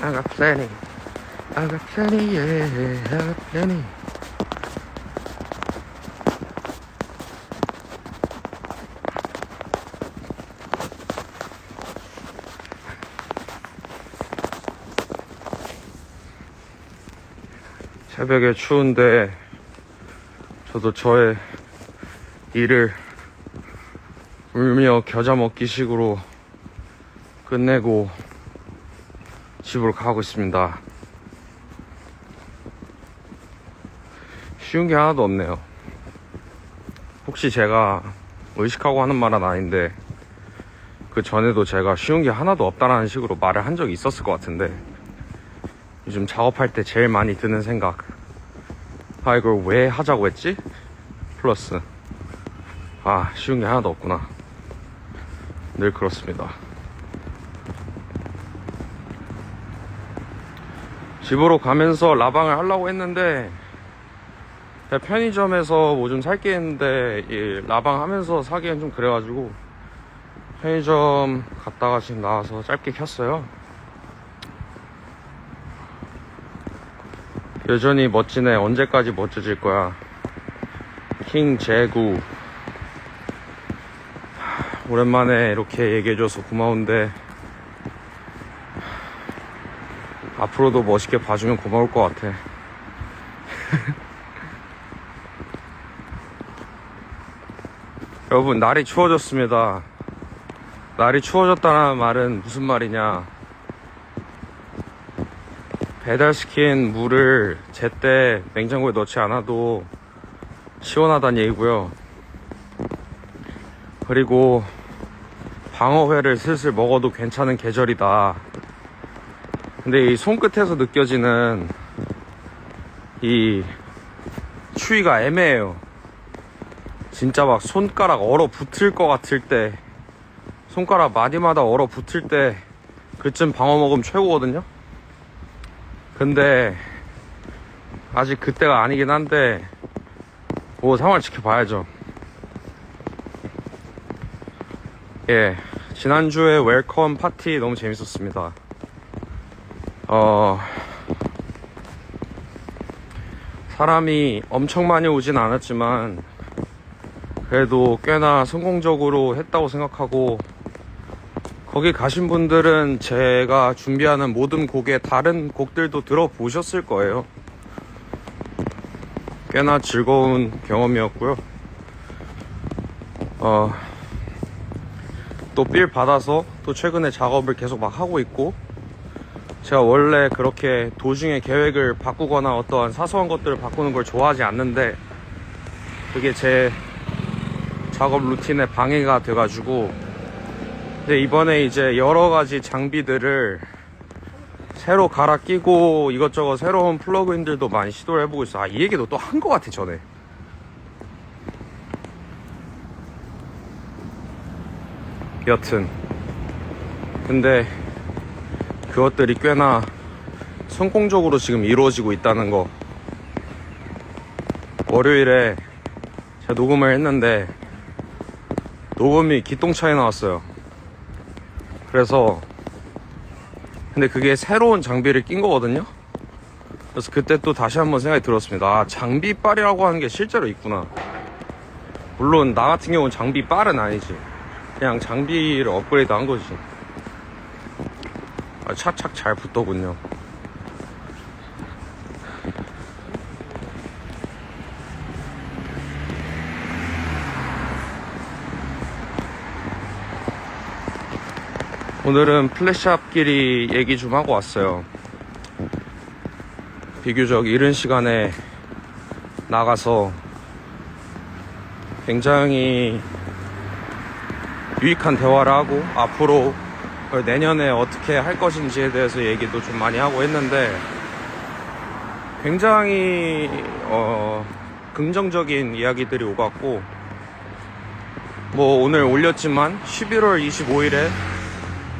I got plenty. I got plenty, yeah, I got plenty. 새벽에 추운데 저도 저의 일을 울며 겨자 먹기 식으로 끝내고 집으로 가고 있습니다. 쉬운 게 하나도 없네요. 혹시 제가 의식하고 하는 말은 아닌데 그 전에도 제가 쉬운 게 하나도 없다라는 식으로 말을 한 적이 있었을 것 같은데 요즘 작업할 때 제일 많이 드는 생각 아 이걸 왜 하자고 했지? 플러스 아 쉬운 게 하나도 없구나 늘 그렇습니다 집으로 가면서 라방을 하려고 했는데 편의점에서 뭐 좀 살게 했는데 이 라방 하면서 사기엔 좀 그래가지고 편의점 갔다가 지금 나와서 짧게 켰어요. 여전히 멋지네. 언제까지 멋져질 거야? 킹 제구. 오랜만에 이렇게 얘기해줘서 고마운데 앞으로도 멋있게 봐주면 고마울 것 같아. 여러분, 날이 추워졌습니다. 날이 추워졌다는 말은 무슨 말이냐. 배달시킨 물을 제때 냉장고에 넣지 않아도 시원하다는 얘기고요. 그리고 방어회를 슬슬 먹어도 괜찮은 계절이다. 근데 이 손끝에서 느껴지는 이 추위가 애매해요. 진짜 막 손가락 얼어 붙을 것 같을 때, 손가락 마디마다 얼어 붙을 때, 그쯤 방어 먹으면 최고거든요? 근데, 아직 그때가 아니긴 한데, 뭐 상황을 지켜봐야죠. 예, 지난주에 웰컴 파티 너무 재밌었습니다. 어, 사람이 엄청 많이 오진 않았지만, 그래도 꽤나 성공적으로 했다고 생각하고, 거기 가신 분들은 제가 준비하는 모든 곡의 다른 곡들도 들어보셨을 거예요. 꽤나 즐거운 경험이었고요. 어, 또 빌 받아서 또 최근에 작업을 계속 막 하고 있고, 제가 원래 그렇게 도중에 계획을 바꾸거나 어떠한 사소한 것들을 바꾸는 걸 좋아하지 않는데 그게 제 작업 루틴에 방해가 돼가지고 근데 이번에 이제 여러 가지 장비들을 새로 갈아 끼고 이것저것 새로운 플러그인들도 많이 시도를 해보고 있어. 아, 이 얘기도 또 한 것 같아, 전에. 여튼. 근데 그것들이 꽤나 성공적으로 지금 이루어지고 있다는 거. 월요일에 제가 녹음을 했는데 녹음이 기똥차게 나왔어요. 그래서 근데 그게 새로운 장비를 낀 거거든요. 그래서 그때 또 다시 한번 생각이 들었습니다. 아, 장비빨이라고 하는 게 실제로 있구나. 물론 나 같은 경우는 장비빨은 아니지. 그냥 장비를 업그레이드 한 거지. 아, 착착 잘 붙더군요. 오늘은 플래시업끼리 얘기 좀 하고 왔어요. 비교적 이른 시간에 나가서 굉장히 유익한 대화를 하고 앞으로 내년에 어떻게 할 것인지에 대해서 얘기도 좀 많이 하고 했는데 굉장히 어, 긍정적인 이야기들이 오갔고 뭐 오늘 올렸지만 11월 25일에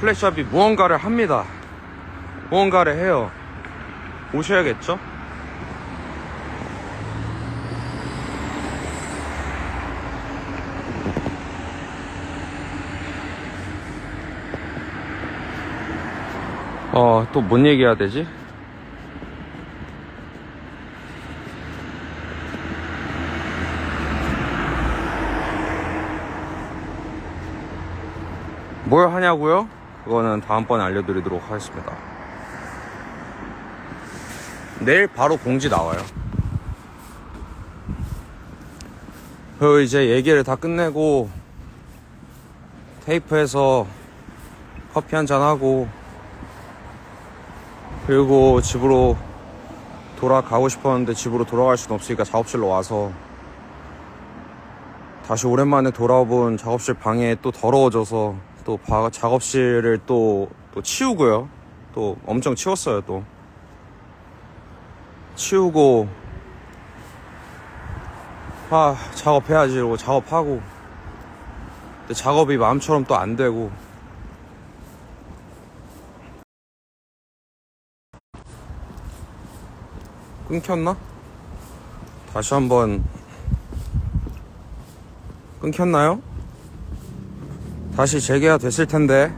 플래시업이 무언가를 합니다. 무언가를 해요. 오셔야겠죠? 어, 또 뭔 얘기해야 되지? 뭘 하냐고요? 그거는 다음번에 알려드리도록 하겠습니다. 내일 바로 공지 나와요. 그리고 이제 얘기를 다 끝내고 테이프해서 커피 한잔 하고 그리고 집으로 돌아가고 싶었는데 집으로 돌아갈 수는 없으니까 작업실로 와서 다시 오랜만에 돌아본 작업실 방에 또 더러워져서 또 바- 작업실을 또, 또 치우고요. 또 엄청 치웠어요, 또. 치우고, 아, 작업해야지. 이러고 작업하고. 근데 작업이 마음처럼 또 안 되고. 끊겼나? 다시 한번 끊겼나요? 다시 재개가 됐을 텐데.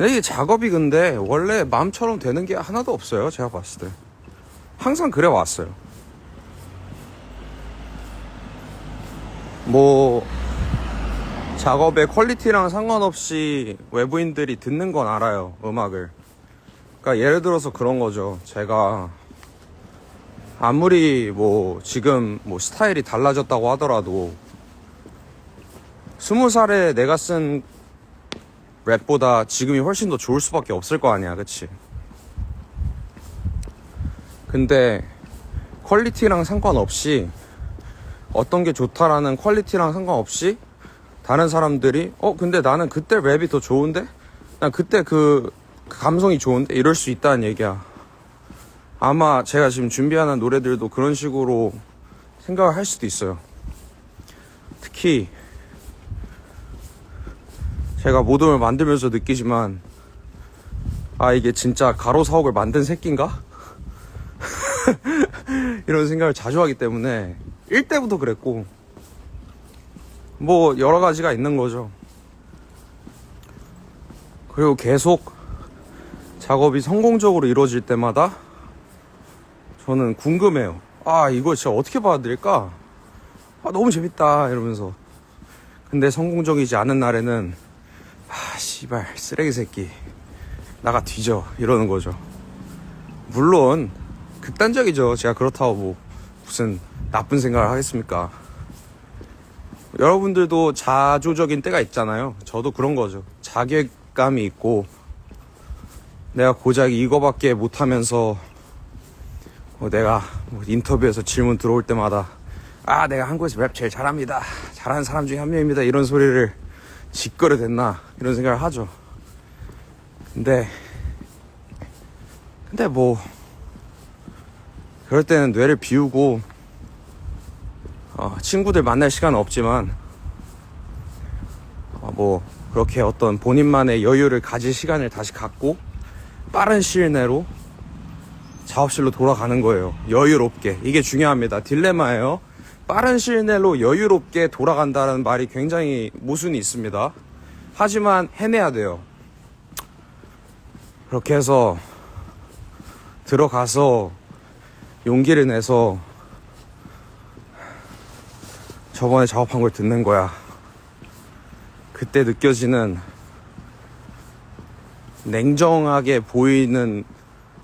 이게 작업이 근데 원래 마음처럼 되는 게 하나도 없어요. 제가 봤을 때. 항상 그래 왔어요. 뭐, 작업의 퀄리티랑 상관없이 외부인들이 듣는 건 알아요. 음악을. 그러니까 예를 들어서 그런 거죠. 제가 아무리 뭐 지금 뭐 스타일이 달라졌다고 하더라도 스무 살에 내가 쓴 랩보다 지금이 훨씬 더 좋을 수밖에 없을 거 아니야, 그치? 근데 퀄리티랑 상관없이 어떤 게 좋다라는 퀄리티랑 상관없이 다른 사람들이 어 근데 나는 그때 랩이 더 좋은데 난 그때 그, 그 감성이 좋은데 이럴 수 있다는 얘기야. 아마 제가 지금 준비하는 노래들도 그런 식으로 생각을 할 수도 있어요. 특히 제가 모둠을 만들면서 느끼지만 아 이게 진짜 가로 사옥을 만든 새끼인가? 이런 생각을 자주 하기 때문에 1대부터 그랬고 뭐 여러 가지가 있는 거죠. 그리고 계속 작업이 성공적으로 이루어질 때마다 저는 궁금해요. 아, 이거 진짜 어떻게 받아들일까? 아, 너무 재밌다. 이러면서. 근데 성공적이지 않은 날에는, 아, 씨발, 쓰레기 새끼. 나가 뒤져. 이러는 거죠. 물론, 극단적이죠. 제가 그렇다고 뭐, 무슨 나쁜 생각을 하겠습니까? 여러분들도 자조적인 때가 있잖아요. 저도 그런 거죠. 자괴감이 있고, 내가 고작 이거밖에 못하면서 뭐 내가 뭐 인터뷰에서 질문 들어올 때마다 아 내가 한국에서 랩 제일 잘합니다. 잘하는 사람 중에 한 명입니다. 이런 소리를 짓거려 댔나? 이런 생각을 하죠. 근데 근데 뭐 그럴 때는 뇌를 비우고 어, 친구들 만날 시간은 없지만 어, 뭐 그렇게 어떤 본인만의 여유를 가질 시간을 다시 갖고 빠른 시일 내로 작업실로 돌아가는 거예요. 여유롭게. 이게 중요합니다. 딜레마예요. 빠른 시일 내로 여유롭게 돌아간다는 말이 굉장히 모순이 있습니다. 하지만 해내야 돼요. 그렇게 해서 들어가서 용기를 내서 저번에 작업한 걸 듣는 거야. 그때 느껴지는 냉정하게 보이는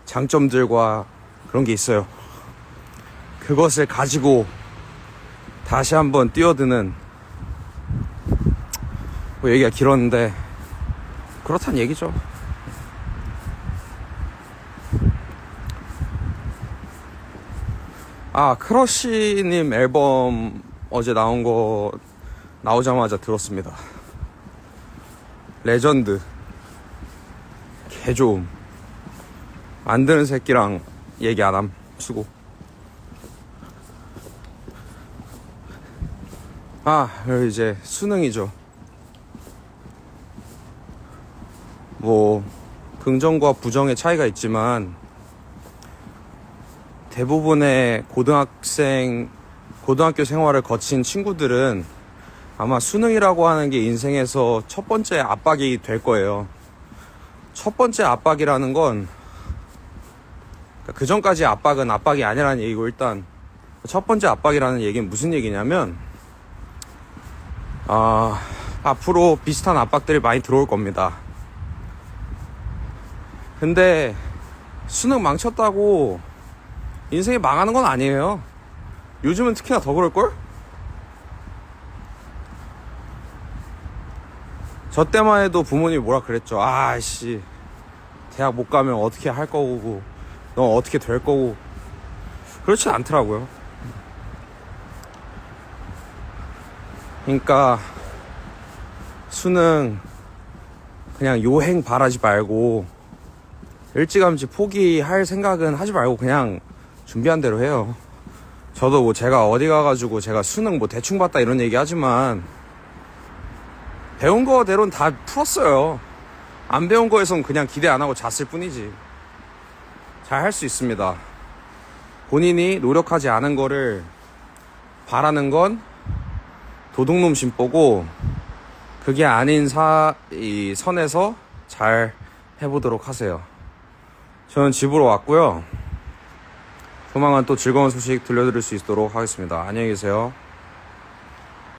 장점들과 그런 게 있어요. 그것을 가지고 다시 한번 뛰어드는 뭐 얘기가 길었는데 그렇단 얘기죠. 아 크러쉬님 앨범 어제 나온 거 나오자마자 들었습니다. 레전드 개좋음. 만드는 새끼랑 얘기 안 함. 수고. 아 이제 수능이죠. 뭐 긍정과 부정의 차이가 있지만 대부분의 고등학생 고등학교 생활을 거친 친구들은 아마 수능이라고 하는 게 인생에서 첫 번째 압박이 될 거예요. 첫 번째 압박이라는 건, 그 전까지 압박은 압박이 아니라는 얘기고, 일단, 첫 번째 압박이라는 얘기는 무슨 얘기냐면, 아, 앞으로 비슷한 압박들이 많이 들어올 겁니다. 근데, 수능 망쳤다고 인생이 망하는 건 아니에요. 요즘은 특히나 더 그럴걸? 저 때만 해도 부모님이 뭐라 그랬죠. 아씨, 대학 못 가면 어떻게 할 거고, 너 어떻게 될 거고. 그렇진 않더라고요. 그러니까, 수능, 그냥 요행 바라지 말고, 일찌감치 포기할 생각은 하지 말고 그냥 준비한 대로 해요. 저도 뭐 제가 어디 가가지고 제가 수능 뭐 대충 봤다 이런 얘기 하지만 배운 거대로는 다 풀었어요. 안 배운 거에선 그냥 기대 안 하고 잤을 뿐이지. 잘 할 수 있습니다. 본인이 노력하지 않은 거를 바라는 건 도둑놈 심보고 그게 아닌 사, 이 선에서 잘 해보도록 하세요. 저는 집으로 왔고요. 조만간 또 즐거운 소식 들려드릴 수 있도록 하겠습니다. 안녕히 계세요.